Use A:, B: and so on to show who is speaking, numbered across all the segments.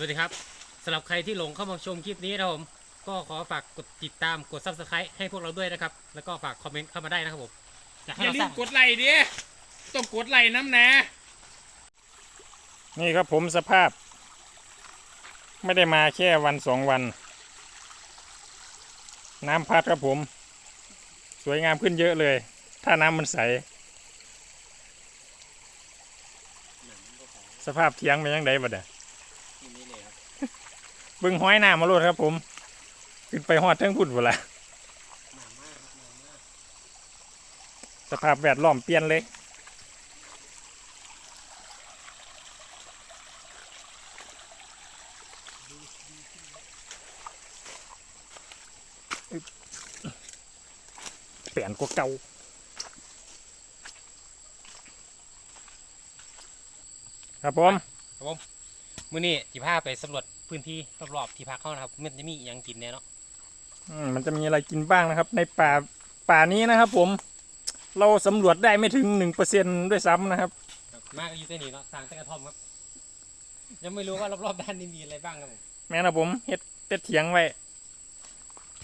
A: วัสดีครับสำหรับใครที่หลงเข้ามาชมคลิปนี้นะครับผมก็ขอฝากกดติดตามกด subscribe ให้พวกเราด้วยนะครับ แล้วก็ฝากคอมเมนต์เข้ามาได้นะครับผมอยากให้
B: อย่า
A: เรา
B: ลื
A: สร้ามง
B: กดไลค์ดิต้องกดไลค์น้ำนะ
C: นี่ครับผมสภาพ ไม่ได้มาแค่วันสองวัน น้ำพัดครับผม สวยงามขึ้นเยอะเลย ถ้าน้ำมันใส สภาพเทียงเป็นยังไงบัดเนี่ย
A: นี่เลยครับ
C: เบึงห้อยน้ำมาโลดครับ ผมขึ้นไปหอดเทั้งพุ่นหมดละสภาพแวดล้อมเปลี่ยนเลยเปลี่ยนกว่าเก่าครับผม
A: มื้ อนี้จิพาไปสำรวจพื้นที่รอบๆที่พักเขานะครับ มันจะมีอหยังกินแน่เนาะ
C: อืมมันจะมีอะไรกินบ้างนะครับ ในป่าป่านี้นะครับ ผม เราสำรวจได้ไม่ถึงหนึ่งเปอร์เซ็นด้วยซ้ำนะครับ
A: ครับมากอยู่ที่นี่เนาะสร้างแต่กระท่อมครับ ยังไม่รู้ว่ารอบๆด้านนี้มีอะไรบ้างครับผม
C: แม่นะผมเฮ็ดเป็ดเถียงไว้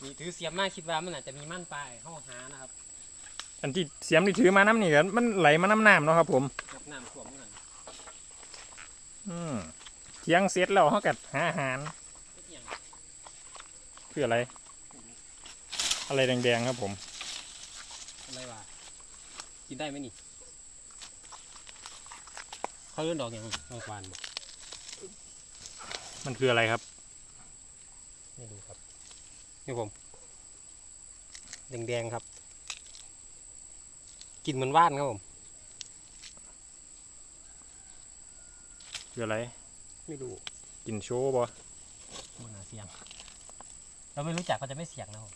A: มีถือเสียมมากคิดว่ามันอาจจะมีมั่นปลายเข้าหานะครับ
C: อันที่เสียมที่ถือมาน้ำนี่กันมันไหลมาน้ำน้ำเนาะครับ ผม
A: กับน้ำท่วมเหมือนกัน
C: อืม เถียงเสร็จแล้วเขากัดหาอาหาร
A: เฮ็ดอิหยัง
C: คืออะไร อะไรแดงๆครับผม
A: อะไรวะกินได้ไหมนี่ เขาเลื่อนดอกอย่างดอกหวานบ่
C: มันคืออะไรครับ
A: ไม่รู้ครับ นี่ผม แดงๆครับ กินเหมือนว่านครับผม
C: คืออะไร
A: ไม่รู้
C: กินโชว์บ่
A: มันหาเสียง เราไม่รู้จักเขาจะไม่เสียงนะผม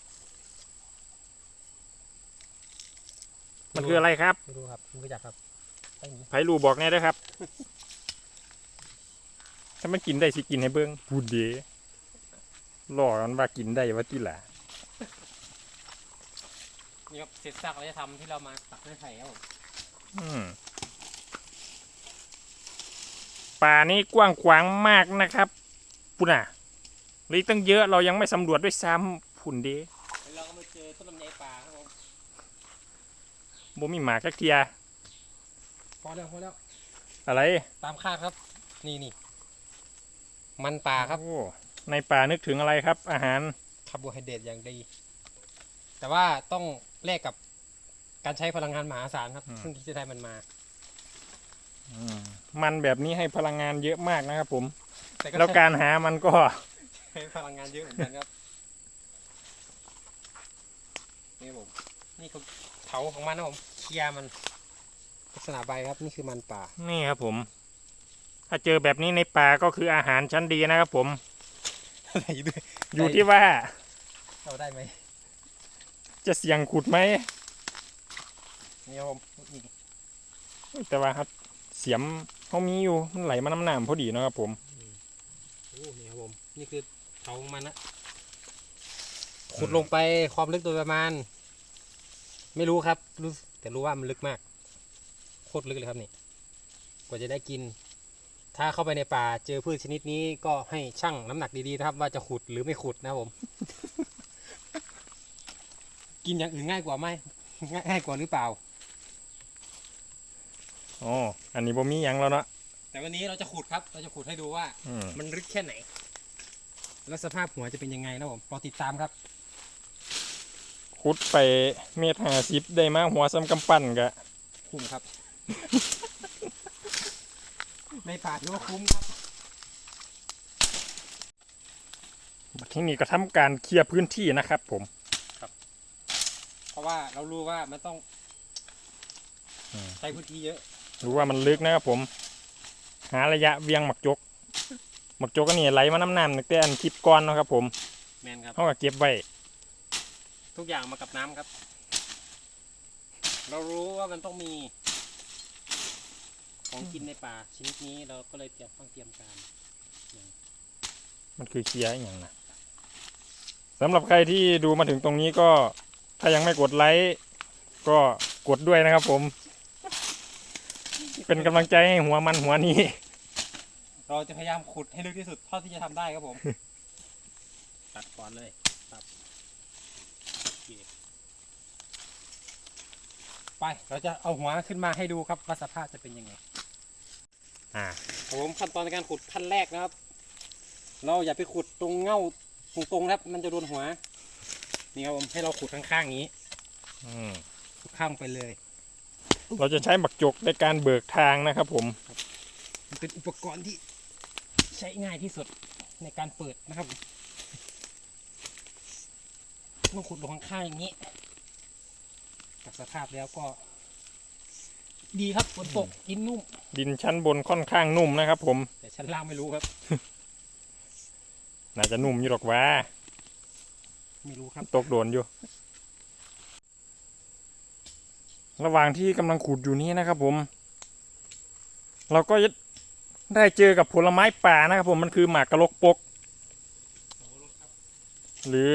C: มันคืออะไรครับ
A: ไม่รู้ครับไม่รู้จักครับไปหนี
C: ไผรูบอกแน่เด้วยครับ ถ้ามันกินได้สิกินให้เบิ้งพูดเดหล่อกันว่ากินได้ว่าที่หล่ะ
A: นี่ครับเศษซากอารยธรรมที่เรามาตักด้วยไข่ครับผม
C: อืม ป่านี้กว้างขวางมากนะครับปุ่นอะเหลยตั้งเยอะเรายังไม่สำรวจด้วยซ้ำพุ่นเด
A: แล้วเราก็มาเจอต้นลำไยป่าครับผม
C: บ่มีหมากสักเทีย
A: พอแล้วพอแล้ว
C: อะไร
A: ตามคาดครับ นี่นี่มันป่าครับ
C: โอ้ในป่านึกถึงอะไรครับ อาหาร
A: คาร์โบไฮเดรตอย่างดี แต่ว่าต้องแลกกับการใช้พลังงานมหาศาลครับ
C: อืม
A: ซึ่งที่จะได้มันมา
C: อื มมันแบบนี้ให้พลังงานเยอะมากนะครับผม
A: แต่ก็
C: แล้ว
A: ใช้
C: การหามันก็
A: ใช้พลังงานเยอะเหมือนกันครับ นี่ผม นี่คือเถาของมันนะผมเคลียร์มัน ลักษณะใบครับ นี่คือมันป่า
C: นี่ครับผม ถ้าเจอแบบนี้ในป่าก็คืออาหารชั้นดีนะครับผม
A: อะไรด้วย
C: อยู่ที่ว่า
A: เอาได้ไหม
C: จะเสี่ยงขุดไหม
A: นี่ครับผมนี่
C: แต่ว่าครับ เสียมเขามีอยู่มันไหลมาน้ำน้ำพอดีเนาะครับผม
A: โอ้นี่ครับผมนี่คือเถาของมันนะขุดลงไปความลึกโดยประมาณ ไม่รู้ครับรู้แต่รู้ว่ามันลึกมาก โคตรลึกเลยครับนี่ กว่าจะได้กิน ถ้าเข้าไปในป่าเจอพืชชนิดนี้ก็ให้ชั่งน้ำหนักดีๆนะครับ ว่าจะขุดหรือไม่ขุดนะครับผม กินอย่างอื่นง่ายกว่าไหมง่ายง่ายกว่าหรือเปล่า
C: อ๋ออันนี้บ่มีหยังแล้วเนาะ
A: แต่วันนี้เราจะขุดครับ เราจะขุดให้ดูว่า
C: อืม
A: มันลึกแค่ไหน แล้วสภาพหัวจะเป็นยังไงนะครับผมรอติดตามครับ
C: ขุดไปเมตรห้าสิบได้มาหัวซ้ำกำปั้นกะ
A: คุ้มครับ ในป่าถือว่าคุ้มครับ
C: ที่นี่ก็ทำการเคลียร์พื้นที่นะครับผม
A: เพราะว่าเรารู้ว่ามันต้อง
C: อืม
A: ใช้พื้นที่เยอะ
C: รู้ว่ามันลึกนะครับผม หาระยะเวียงหมักจก หมักจกก็นี่ไหลมาน้ำน้ำตั้งแต่อันคลิปก่อนเนาะครับผม
A: แมนครับ
C: เขาก็เก็บไว้
A: ทุกอย่างมากับน้ำครับ เรารู้ว่ามันต้องมี ของกินในป่าชนิดนี้เราก็เลยเตรียมต้องเตรียมการ
C: มันคือเคลียร์อหย่างนะสำหรับใครที่ดูมาถึงตรงนี้ก็ถ้ายังไม่กดไลค์ก็กดด้วยนะครับผม เป็นกำลังใจให้หัวมันหัวนี้
A: เราจะพยายามขุดให้ลึกที่สุดเท่าที่จะทำได้ครับผม ตัดก่อนเลยตัดโอเคไป เราจะเอาหัวขึ้นมาให้ดูครับว่าสภาพจะเป็นยังไง
C: อ่า
A: ครับผมขั้นตอนในการขุดขั้นแรกนะครับ เราอย่าไปขุดตรงเง่าตรงๆนะครับ มันจะโดนหัว นี่ครับผมให้เราขุดข้างๆนี้
C: อืม
A: ข้างไปเลย
C: เราจะใช้บักจกในการเบิกทางนะครับผม
A: มันเป็นอุปกรณ์ที่ใช้ง่ายที่สุดในการเปิดนะครับต้องขุดลงข้างๆอย่างนี้จากสภาพแล้วก็ ดีครับฝนตกกินนุ่ม
C: ดินชั้นบนค่อนข้างนุ่มนะครับผม
A: แต่ชั้นล่างไม่รู้ครับ
C: น่าจะนุ่มอยู่หรอกว่า
A: ไม่รู้ครับ
C: ตกโดนอยู่ ระหว่างที่กำลังขุดอยู่นี้นะครับผม เราก็ได้เจอกับผลไม้ป่านะครับผมมันคือหมากกะลกปก หรือ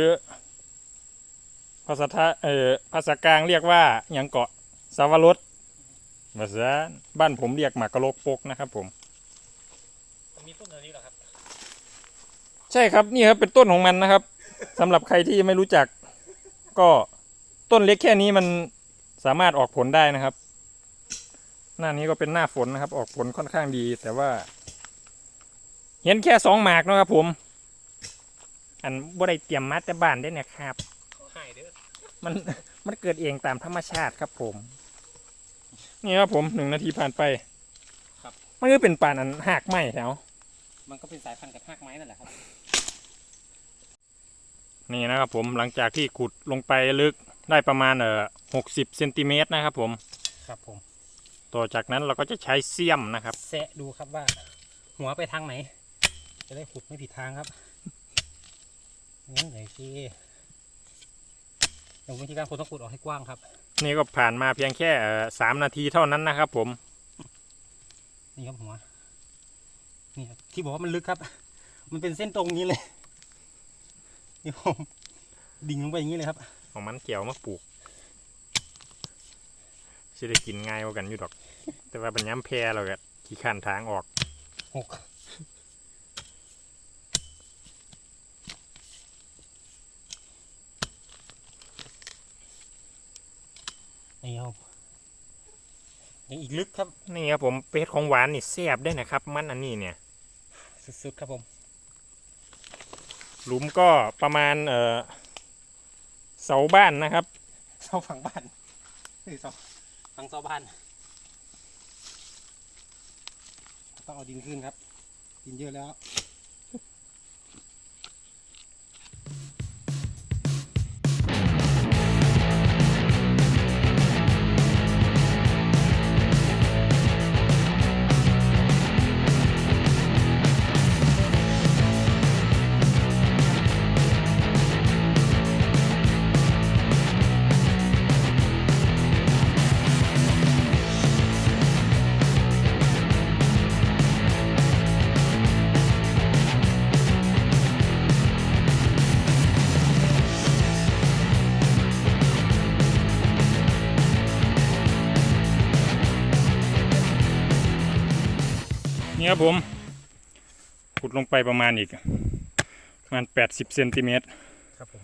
C: ภาษาไทยเอ่อภาษากลางเรียกว่าอย่างเกาะสาวรสภาษาบ้านผมเรียกหมากกะลกปกนะครับผม
A: มีต้นอะไรนี้เหรอครับ
C: ใช่ครับนี่ครับเป็นต้นของมันนะครับสำหรับใครที่ไม่รู้จัก ก็ต้นเล็กแค่นี้มัน สามารถออกผลได้นะครับ หน้านี้ก็เป็นหน้าฝนนะครับ ออกผลค่อนข้างดี แต่ว่า เห็นแค่สองหมากเนาะครับ ผม อันบ่ได้เตรียมมาแต่บ้านได้เนี่ยครับ
A: เขาให้เด้อ
C: มันมันเกิดเองตามธรรมชาติครับ ผม นี่ครับผมหนึ่งนาทีผ่านไปมันก็เป็นป่านอันหักไหมแถว
A: มันก็เป็นสายพันธุ์กับหากไม้นั่นแหละครับ
C: นี่นะครับผมหลังจากที่ขุดลงไปลึก ได้ประมาณเอ่อหกสิบเซนติเมตรนะครับผม
A: ครับผม
C: ต่อจากนั้นเราก็จะใช้เสียมนะครับ
A: แซะดูครับว่า หัวไปทางไหน จะได้ขุดไม่ผิดทางครับงั้นไหนสิเดี๋ยววิธีการขุดต้องขุดออกให้กว้างครับ
C: นี่ก็ผ่านมาเพียงแค่เอ่อสามนาทีเท่านั้นนะครับ ผม
A: นี่ครับหัวนี่ครับที่บอกว่ามันลึกครับ มันเป็นเส้นตรงนี้เลยนี่ผมดิ่งลงไปอย่างนี้เลยครับ
C: เอามันเกี่ยวมาปลูกจะได้กินง่ายกว่ากันอยู่ดอก แต่ว่าเป็นย้ำแพรเราก็ขี้ขันทางออก
A: หกนี่ครับยังอีกลึกครับ
C: นี่ครับผมเป็ดของหวานนี่แซ่บได้นะครับ มันอันนี้เนี่ย
A: สุดๆครับผม
C: หลุมก็ประมาณเอ่อ เสาบ้านนะครับ
A: เสาฝั่งบ้านเฮ้ยเสาฝั่งเสาบ้าน ต้องเอาดินขึ้นครับ ดินเยอะแล้ว
C: นี่ครับผมขุดลงไปประมาณอีกประมาณแปดสิบเซนติเมตร
A: ครับผม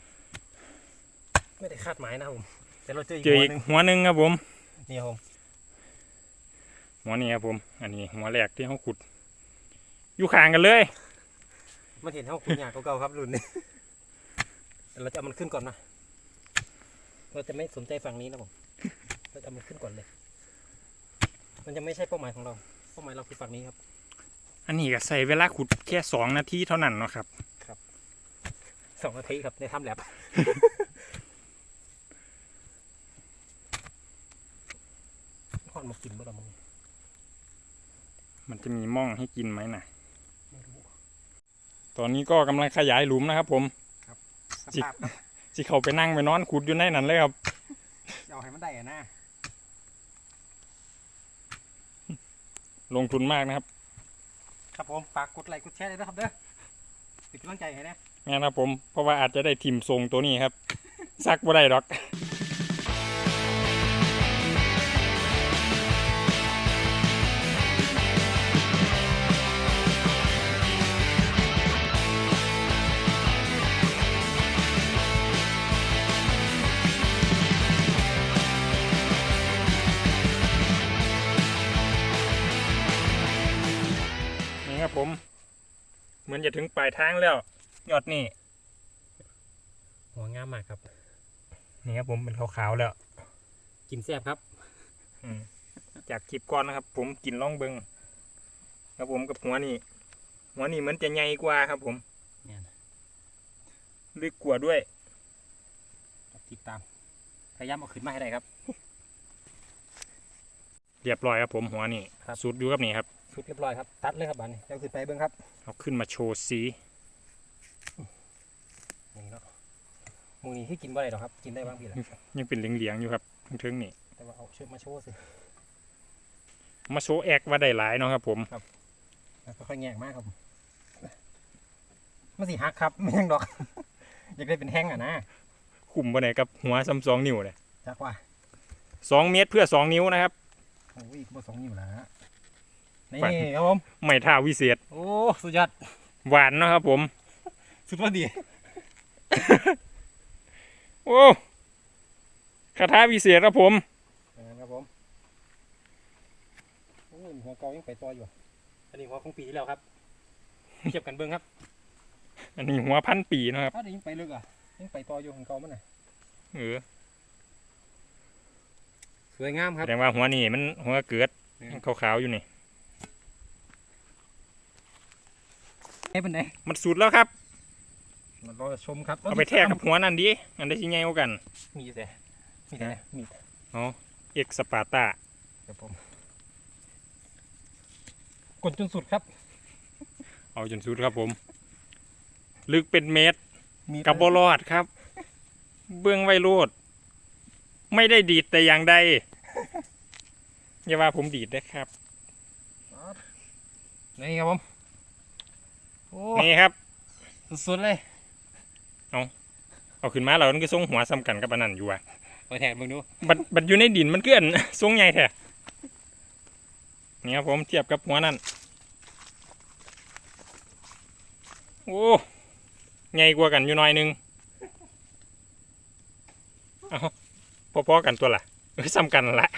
A: ไม่ได้คาดหมายนะครับผมแต่เราเจออีก
C: เจอ
A: หัว
C: อีก
A: หนึ่ง
C: หัวหนึ่งครับผม
A: นี่ครับผม
C: หัวนี้ครับผม อันนี้หัวแรกที่เขาขุด อยู่ข้างกันเลย
A: มันเห็นเท่าคุณยาเก่าๆครับรุ่นนี้แต่เราจะเอามันขึ้นก่อนนะเราจะไม่สนใจฝั่งนี้นะผมเราจะเอามันขึ้นก่อนเลย มันจะไม่ใช่เป้าหมายของเรา เป้าหมายเราคือฝั่งนี้ครับ
C: อันนี้ก็ใส่เวลาขุดแค่สองนาทีเท่านั้นเนาะครับ
A: สองนาทีครับในถ้ำแลบขอนมากินบ่ละมึง
C: มันจะมีม่องให้กินไหมนะ
A: ไม่รู้
C: ตอนนี้ก็กำลังขยายหลุมนะครับผม
A: ส
C: จิก
A: ภาพ
C: ที่เขาไปนั่งไปนอนขุดอยู่ในนั้นเลยครับ
A: จะเอาให้มันได้อะนะ
C: ลงทุนมากนะครับ
A: ครับผมฝากกดไลค์กดแชร์เลยนะครับเด้อเป็นกำลังใจให้นะ
C: งั้นครับผม เพราะว่าอาจจะได้ทิมทรงตัวนี้ครับ ซักบ่ได้หรอก เหมือนจะถึงปลายทางแล้ว ยอดนี่
A: หัวงามมากครับ
C: นี่ครับผมเป็นขาวๆแล้ว
A: กินแซ่บครับ
C: อืมจากคลิปก่อนนะครับ ผมกินล่องเบิงครับผมกับหัวนี่หัวนี่เหมือนจะใหญ่กว่าครับ ผม
A: เนี่ยนะ
C: ลึกกว่าด้วย
A: ติดตามพยายามเอาขึ้นมาให้ได้ครับ
C: เรียบร้อยครับผมหัวนี่
A: ครับ
C: สุดอยู่ครับนี่ครับ
A: สุดเรียบร้อยครับ ตัดเลยครับบันนี้เดี๋ยวขึ้นไปเบิ้งครับ
C: เอาขึ้นมาโชว์สี
A: นี่เนาะหมูนี้ที่กินบ่ได้หรอกครับ กินได้บ้างพี่แหละ
C: ยังเป็นเหลียงๆอยู่ครับทึงๆนี่
A: แต่ว่าเอาเชือกมาโชว์สิ
C: มาโชว์แอกว่าได้หลายเนาะครับ ผม
A: แล้วค่อยๆแงกมากครับมันสิหักครับไม่ยังดอก อยากได้เป็นแห้งอะนะ
C: คุมไปไหนกับหัวซ้ำสองนิ้วเลย
A: จักว่า
C: สองเมตรเพื่อสองนิ้วนะครับ
A: โอ้ยบ่สองนิ้วแล้ว นะนี่
C: ปั่น
A: ครับผม
C: ไม่ท่าวิเศษ
A: โอ้สุดยอด
C: หวานเนาะครับผม
A: สุดว่าดี
C: โอ้คาถาวิเศษครับผม
A: ครับผมโอ้ยหัวเก่ายังไปต่ออยู่ อันนี้หัวของปีที่แล้วครับเทียบกันเบิ้งครับ
C: อันนี้หัวพันปีเนาะครับ
A: อ้าวเดี๋ยวยังไปลึกอะยังไปต่ออยู่ของเก่ามันน่ะ
C: เออ
A: สวยงามค
C: แส
A: รับ
C: ดงว่าหัวนี่มันหัวเกิด
A: อืม
C: ขาวๆอยู่นี่
A: เอ้เป็นไง
C: มันสุดแล้วครับ
A: มารอชมครับ
C: เอาไปแทกกับหัวนั่นดิอันได้ชิ้นใหญ่กว่ากัน
A: มีแต่มีแต่มี
C: เอ็กสปาร์ตา
A: ครับผมกดจนสุดครับ
C: เอาจนสุดครับผม ลึกเป็นเมตร
A: มี
C: กับบรอดครับ เบื้องไวโรดไม่ได้ดีดแต่อย่างใดอย่าว่าผมดีดนะครับ
A: นี่ครับผม โอ้
C: นี่ครับ
A: สุดๆเลย
C: เอาขึ้นมาเรามันก็ทรงหัวซ้ำกันกับอันนั้นอยู่อะ
A: ไปแทนมึงดู
C: บัดบัดอยู่ในดินมันเกื้อนทรงใหญ่แท้นี่ครับผมเทียบกับหัวนั่น โอ้ใหญ่กว่ากันอยู่หน่อยหนึง เอาพอๆกันตัวละเอ้ยซ้ำกันละ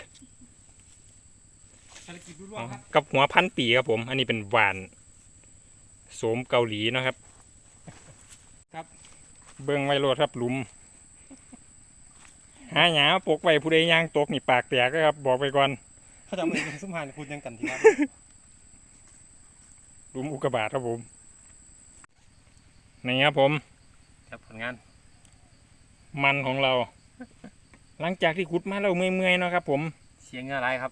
A: ภารกิจรุ่
C: อ๋
A: ว
C: อง
A: ครับ
C: กับหัวพันปีครับผม อันนี้เป็นหวาน โสมเกาหลีเนาะครับ
A: ครับ
C: เบิ้งไว้โลดครับหลุม หาหยาปกไว้ผู้ใดย่างตกนี่ปากแตกเด้อครับ บอกไปก่อน
A: เขาจะเอามือซุ่มหานพูดยังกันทีครับ
C: หลุมอุกกาบาตครับผมนี่ครับผม
A: ครับผลงาน
C: มันของเรา หลังจากที่ขุดมาเราเมื่อยๆเนาะครับ ผม
A: เสียเงืออะไรครับ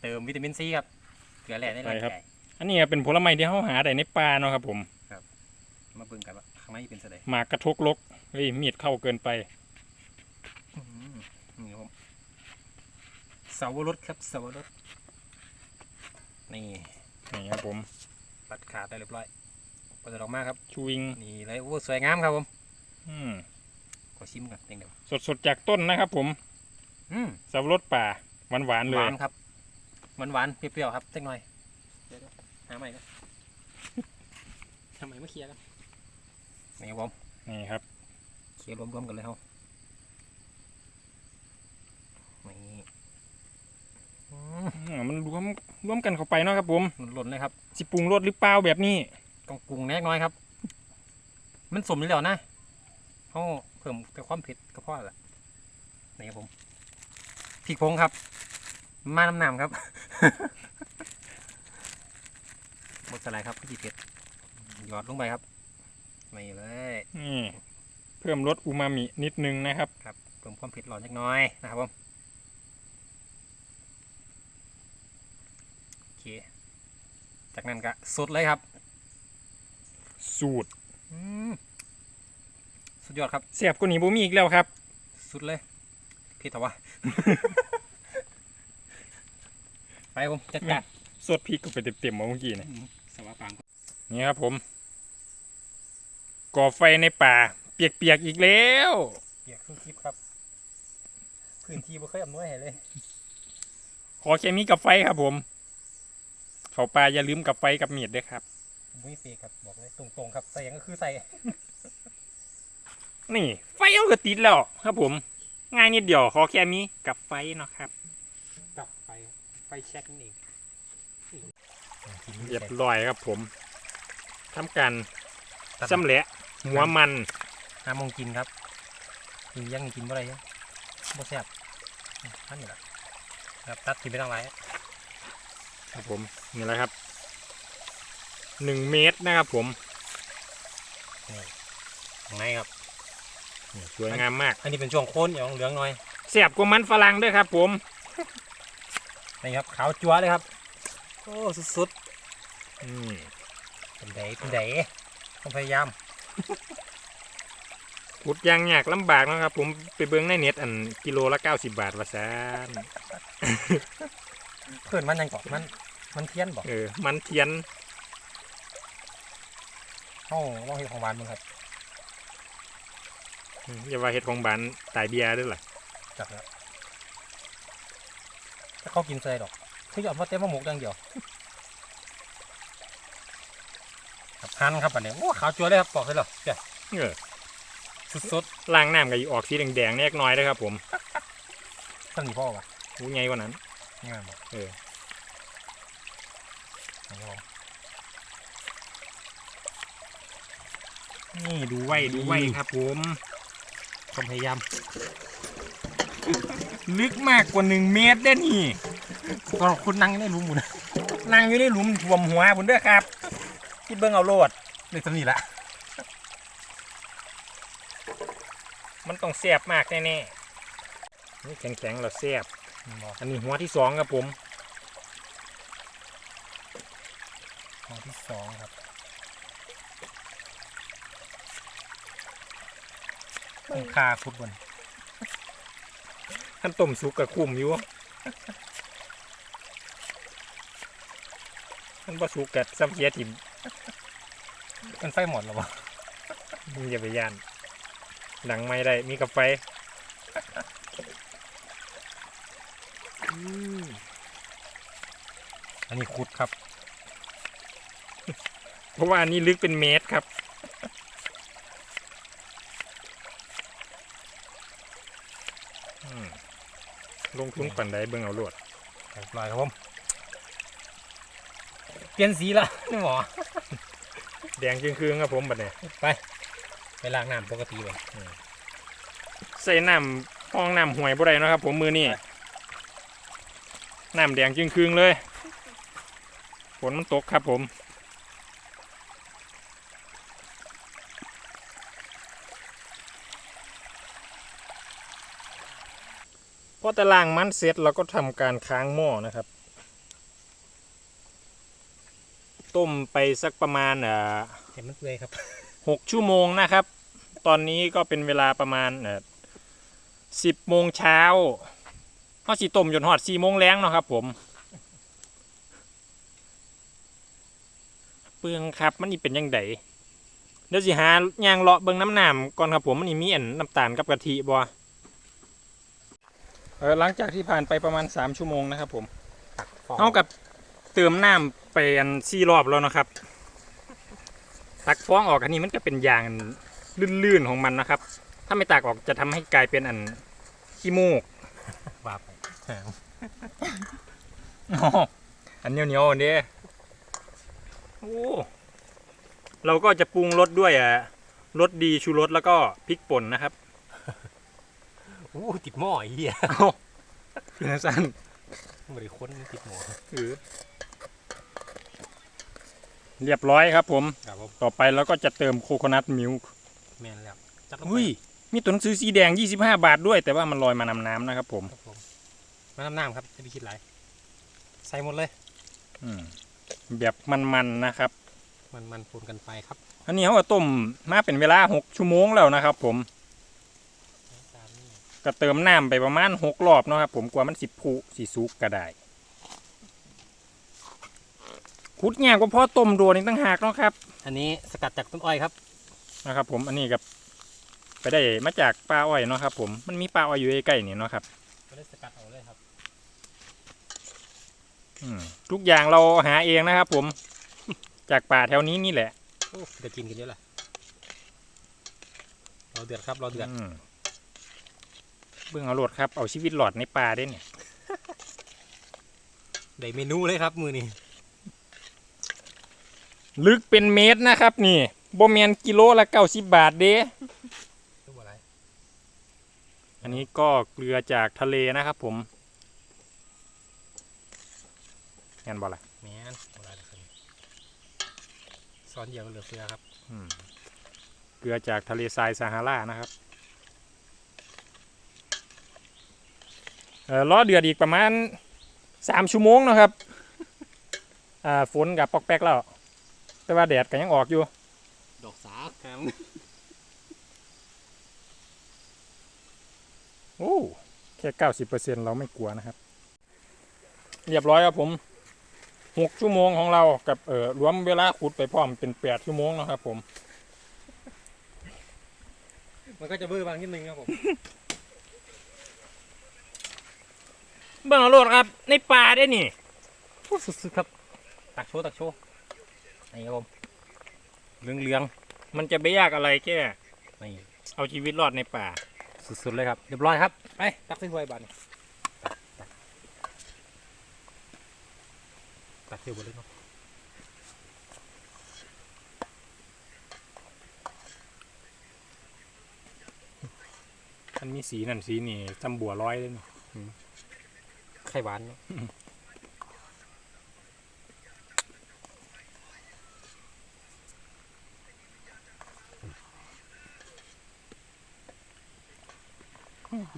A: เติมวิตามินซีครับเกลือแร่ในร่าง
C: ใช่ครับ
A: กาย
C: อันนี้เป็นผลไม้ที่เขาหาได้ในป่าเนาะครับ ผม
A: มาเบิ่งกันว่าข้างในเป็นเสด
C: หมากกระทกลกเฮ้ยมีดเข้าเกินไป
A: นี่ครับผมเสาวรสครับเสาวรสนี่
C: นี่ครับผม
A: ปัดขาดได้เรียบร้อยเปิดออกมาครับ
C: ชูวิง
A: นี่เลยโอ้สวยงามครับผม
C: อืม
A: ขอชิมกันเต็งเดียว
C: สดๆจากต้นนะครับ ผม
A: อืม
C: สับปะรดป่าหวานๆเล
A: หวายนครับหวานหวานๆเปรี้ยวๆครับเล็กหน่อยเดี๋ยวๆหาใหม่ครับทำไมไม่เคลียร์กันนี่ครับผม
C: นี่ครับ
A: เคลียร์รวมๆกันเลยเขานี่อืม
C: อืมมันรวมรวมกันเข้าไปเนาะครับผม
A: หล่นๆเลยครับ
C: สิปรุงรสหรือเปล่าแบบนี้
A: ต้องปรุงแนกน้อยครับ มันสมอยู่แล้วนะเขาเพิ่มแต่ความเผ็ดก็พอละนี่ครับผมพริกผงครับ มาน้ำหนำครับห มดสลายครับพี่เผ็ดหยอดลงไปครับนี่เลย
C: นี่เพิ่มรสอูมามินิดนึงนะครับ
A: ครับเพิ่มความเผ็ดร้อนเล็กน้อยนะครับผมโอเคจากนั้นก็สุดเลยครับ
C: สูตร
A: อืมสุดยอดครับ
C: เสียบกว่านี้บ่มีอีกแล้วครับ
A: สุดเลยพี่ถวะ ไปผมจัดการ
C: สดพริกก็ไปเต็มๆมาเมื่อกี้เนะ
A: สวัสดีครับ
C: นี่ครับผม ก่อไฟในป่า เปียกๆอีกแล้ว
A: เปียกสู้คลิปครับ พื้นที่บ่เคยอำนวยให้เลย
C: ขอแค่มีกับไฟครับผม เขาป่าอย่าลืมกับไฟกับมีดด้วยครับ
A: มุ้ยเปียกครับบอกเลยตรงๆครับใส่หยังก็คือใส่
C: นี่ ไฟเอาก็ติดแล้วครับผม ง่ายนิดเดียวขอแค่มีกับไฟเนาะครับ
A: กับไฟไฟแช็กนั่นเองกิน
C: เรียบร้อยครับผมทำการ
A: ตัด
C: สำเร็จหัวมัน
A: ห้าโมงกินครับกินยังกินบ่ได้ยังบ่แซ่บนั่นนี่แหละครับตัดกินไปตั้งไร
C: ครับผมนี่แหละครับหนึ่งเมตรนะครับผม
A: ข้างในครับ
C: นี่สวยงามมาก
A: อันนี้เป็นช่วงโค้นอย่างเหลืองหน่อย
C: แซ่บกว่ามันฝรั่งด้วยครับ ผม
A: นี่ครับขาวจั๊วเลยครับ โอ้สุด
C: อืม
A: ๆเป็นไดเป็นไดต้องพยายาม
C: ขุดยางยากลำบากนะครับ ผมไปเบิ้งในเน็ตอันกิโลละ90บาทว่าซาน
A: เพื่อนมันยังเกาะมัน มันเทียนบอก
C: เออ มันเทียน
A: เข้าว่างเห็ดของหวานมึงครับ
C: อืมอย่าว่าเห็ดของบานตายเบียร์ด้วยล่ะ
A: จับแล้วถ้าเขากินใส่ดอกเขาหยอดมาเต็มมะหมกอย่างเดียวครับหันครับอันนี้โอ้ขาวจั๊วเลยครับบอกเลยเหรอเจ้า
C: เออ
A: สุด
C: ล้างน้ำกับอีออกสีแดงๆเล็กน้อยด้วยครับ ผม
A: ๆตั้งนี่พ่อวะ
C: อู้ไงกว่านั้น
A: งามบอก
C: เออ
A: ครับผม
C: นี่ดูไว้ดูไว้ครับ ผม
A: ความพยายาม
C: ลึกมากกว่าหนึ่งเมตรได้นี่
A: ก็คุณนั่งได้รู้หมุน
C: นั่งอยู่ในหลุมถ่วมหัวผมด้วยครับคิดเบิ้งเอาโลด
A: ในสนี่แหละ
C: มันต้องแซ่บมากแน่ๆนี่แข็งๆเราแซ่บ
A: บอั
C: นนี้หัวที่สองครับผม
A: ข้อที่สองครับต้องคาคุดบน
C: ขั้นต้มสุกกับคุมอยู่ ขั้นบ่สุกกับซ้ำเสียถิ่ม
A: มันไฟหมดแล้ววะ
C: มึงอย่าไปย่านหลังไม่ได้มีกับไฟอั
A: นนี้คุดครับ
C: เพราะว่าอันนี้ลึกเป็นเมตรครับลงทุนปันใดเบิ่งเอาโลด
A: เรียบร้อยครับผม เปลี่ยนสีละนี่หมอ
C: แดงจึงคืองครับผมบัดนี้
A: ไป ไปล้างน้ำปกติเลย
C: ใส่น้ำห้องน้ำห่วยบ่ได้เนาะครับ ผมมือนี่น้ำแดงจึงคืงเลยฝนมันตกครับผมพอแต่ล่างมันเสร็จเราก็ทำการค้างหม้อนะครับ ต้มไปสักประมาณอ่า
A: เห็นมันเปื่อยครับ
C: หกชั่วโมงนะครับ ตอนนี้ก็เป็นเวลาประมาณสิบโมงเช้าเขาสีต้มจนหอดสี่โมงแรงเนาะครับ ผมเปลืองครับ มันนี่เป็นยังไงเดี๋ยวสิหายางเลาะเบิ่งน้ำหนามก่อนครับผมมันนี่มีอันน้ำตาลกับกะทิบ่เออหลังจากที่ผ่านไปประมาณสามชั่วโมงนะครับ ผม
A: ตักฟอง
C: เท่ากับ เติมน้ำไปอันสี่รอบแล้วนะครับ ตักฟองออกอันนี้มันก็เป็นยางลื่นๆของมันนะครับ ถ้าไม่ตักออกจะทำให้กลายเป็นอันขี้มูก
A: ว่าไป
C: อ๋ออันเหนียวๆอันนี้โอ้เราก็จะปรุงรสด้วยอะรสดีชูรสแล้วก็พริกป่นนะครับ
A: โอ้ติดหม้อไอ้เหี้ย
C: เพื่อสั้น
A: ไม่ได้ค้นติดหม้อ
C: หรือ เรียบร้อยครับผม
A: ครับผม
C: ต่อไปเราก็จะเติมโคโคนัทมิลค์
A: แมนแล้วจัดลงไป
C: อุ้ยมีตัวหนังสือสีแดง 25 บาทด้วย แต่ว่ามันลอยมานำน้ำนะครับผม
A: ครับผมมาน้ำน้ำครับจะไปคิดไรใส่หมดเลย
C: อืมแบบมันๆนะครับ
A: มันมันปนกันไปครับ
C: อันนี้เขาก็ต้มมาเป็นเวลา 6 ชั่วโมงแล้วนะครับผม
A: ตามนี้
C: ก็เติมน้ำไปประมาณ 6 รอบเนาะครับผมกว่ามันสิผุสิสุกก็ได้ ขุดแง่ก็พอต้มโดนอีกตั้งหากเนาะครับ
A: อันนี้สกัดจากต้นอ้อยครับ
C: นะครับ ผมอันนี้กับไปได้มาจากปลาอ้อยเนาะครับ ผมมันมีปลาอ้อยอยู่ใกล้ๆนี่เนาะครับ
A: ก็ได้สกัดเอาเลยครับ
C: อืมทุกอย่างเราหาเองนะครับ ผม จากป่าแถวนี้นี่แหละ
A: โอ้จะกินกันเยอะเลยเราเดือดครับเราเดือด
C: อืมเบื้องเอาโหลดครับเอาชีวิตหลอดในป่าได้เนี่ย
A: ได้เมนูเลยครับมือนี้
C: ลึกเป็นเมตรนะครับนี่บ่แมนกิโลละเก้าสิบบาทเด้
A: ตัวอะไร
C: อันนี้ก็เกลือจากทะเลนะครับผมแม่นบ่ล่ะ
A: แม่นตัวอะไรกันซ้อนเดียวกันเหลือเฟือครับ
C: อืมเกลือจากทะเลทรายซาฮารานะครับเอ่อล้อเดือดอีกประมาณสามชั่วโมงเนาะครับอ่าฝนกับปอกแป๊กแล้ว แต่ว่าแดดก็ยังออกอยู่
A: ดอกสาครับ
C: โอ้แค่เก้าสิบเปอร์เซ็นเราไม่กลัวนะครับ เรียบร้อยครับผมหกชั่วโมงของเรากับเอ่อรวมเวลาขุดไปพร้อมเป็นแปดชั่วโมงแล้วครับผม
A: มันก็จะเบื่อบางนิดนึงครับผม
C: เบิ่งเอาโลดครับ ในป่าได้นี่
A: พูดสุดๆครับ ตักโชว์ตักโชว์ นี่ครับผมเหลือง
C: มันจะไม่ยากอะไรแค่
A: ๆนี่
C: เอาชีวิตรอดในป่า
A: สุดๆเลยครับ เรียบร้อยครับ ไป ตักเส้นไวบันตักตักเที่ยวบนเลยเนาะ
C: มันมีสีนั่นสีนี่จำบัวร้อยเลยนี่
A: ไข่หวานเนาะ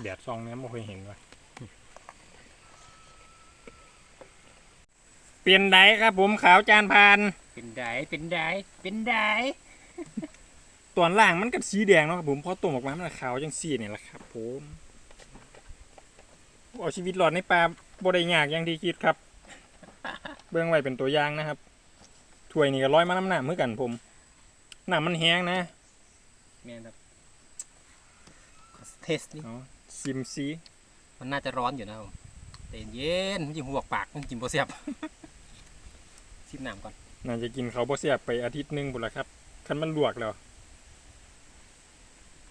C: แดดซองเนี้ยไม่เคยเห็นว่ะเปลี่ยนไดครับผมขาวจานพาน
A: เป็นไดเป็นไดเป็นได
C: ตอนล่างมันกับสีแดงเนาะครับผมพอต้มออกมามันขาวจังสีนี่แหละครับผมเอาชีวิตรอดในป่าบ่ได้ยากอย่างที่คิดครับ เบื้องไว้เป็นตัวอย่างนะครับถ้วยนี่ก็ร้อยมาน้ำหนักเมื่อกันผมหน้ามันแห้งนะ
A: แม่นครับขอเทสนี่
C: เอาซิมซี
A: มันน่าจะร้อนอยู่นะครับผมแต่เย็นมันยิงหัวปากมันกินโปรเซียบชิมน้ำก่อน
C: น่าจะกินเขาวบ่เสียบไปอาทิตย์หนึงบุนละครับ คันมันลวกแล้ว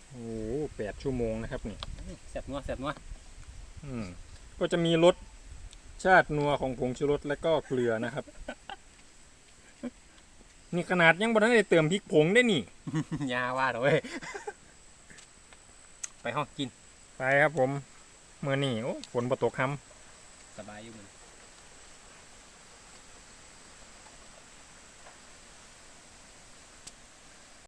C: โอ้โหแปดชั่วโมงนะครับนี่
A: แซ่บนัวแซ่บนัว
C: อืมก็จะมีรสชาตินัวของผงชูรสและก็เกลือนะครับ นี่ขนาดยังบ่ทันได้เติมพริกผงได้นี่
A: ยาว่าเด้อเว้ยไปห้องกิน
C: ไปครับผมเมื่อนี่โอ้ฝนบ่ตกคำ
A: สบายอยู่เหมือน